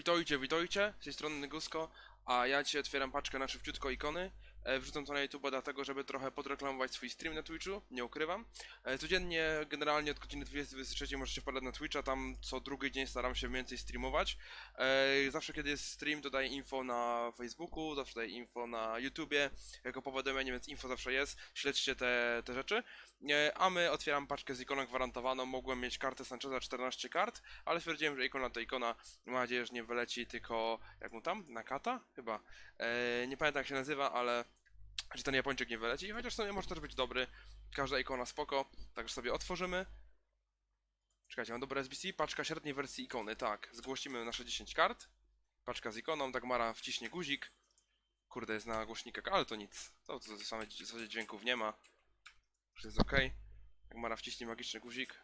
Witajcie, witajcie, z tej strony Nygusko, a ja dzisiaj otwieram paczkę na szybciutko ikony. E, Wrzucam to na YouTube dlatego, żeby trochę podreklamować swój stream na Twitchu, nie ukrywam. E, Codziennie, generalnie od godziny 20-23 możecie wpadać na Twitcha, tam co drugi dzień staram się więcej streamować. E, Zawsze kiedy jest stream, to daję info na Facebooku, zawsze daję info na YouTubie, jako powiadomienie, więc info zawsze jest, śledźcie te, te rzeczy. A my otwieram paczkę z ikoną gwarantowaną, mogłem mieć kartę Sancheza 14 kart, ale stwierdziłem, że ikona to ikona, mam nadzieję, że nie wyleci tylko, jak mu tam, Nakata? Chyba. E, nie pamiętam jak się nazywa, ale że ten Japończyk nie wyleci, chociaż sobie może też być dobry. Każda ikona spoko, także sobie otworzymy. Czekajcie, mam dobre SBC, paczka średniej wersji ikony, tak. Zgłosimy nasze 10 kart. Paczka z ikoną, Dagmara wciśnie guzik. Kurde, jest na głośnikach, ale to nic. To, to, to same zasadzie dźwięków nie ma. Już jest ok. Dagmara wciśnie magiczny guzik.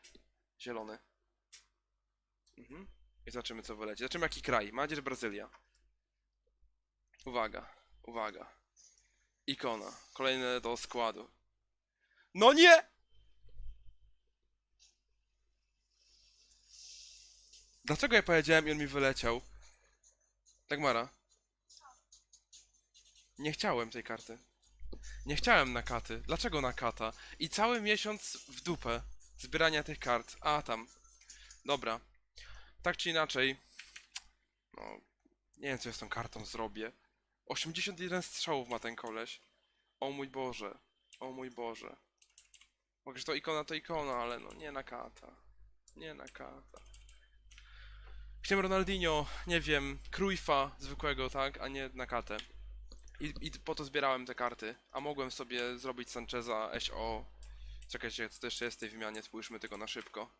Zielony. Mhm. I zobaczymy co wyleci. Zobaczymy jaki kraj. Mam nadzieję, że Brazylia. Uwaga, uwaga. Ikona. Kolejne do składu. No nie! Dlaczego ja powiedziałem i on mi wyleciał? Dagmara. Nie chciałem tej karty. Nie chciałem na katy. Dlaczego na kata? I cały miesiąc w dupę zbierania tych kart. A tam. Dobra. Tak czy inaczej. No. Nie wiem co ja z tą kartą zrobię. 81 strzałów ma ten koleś. O mój Boże. O mój Boże. Mogę, to ikona to ikona, ale no nie na kata. Nie na kata. Chciałem Ronaldinho, nie wiem, Cruyffa zwykłego, tak, a nie na katę. I, I po to zbierałem te karty. A mogłem sobie zrobić Sancheza SO. Czekajcie, co to jeszcze jest w tej wymianie, spójrzmy tylko na szybko.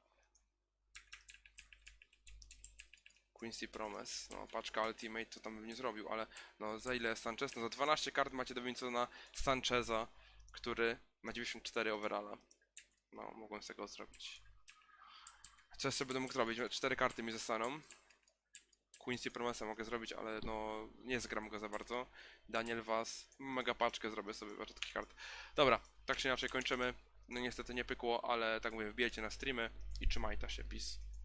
Quincy Promise, no paczka Ultimate to tam bym nie zrobił, ale no za ile Sanchez? No za 12 kart macie do Vincona Sancheza, który ma 94 overalla. No, mogłem z tego zrobić. Co jeszcze będę mógł zrobić? Cztery karty mi zostaną. Quincy Promesa mogę zrobić, ale no nie zgram go za bardzo. Daniel Was, mega paczkę zrobię sobie patrz takich kart. Dobra, tak czy inaczej kończymy. No niestety nie pykło, ale tak mówię, wbijajcie na streamy i trzymajcie się, peace.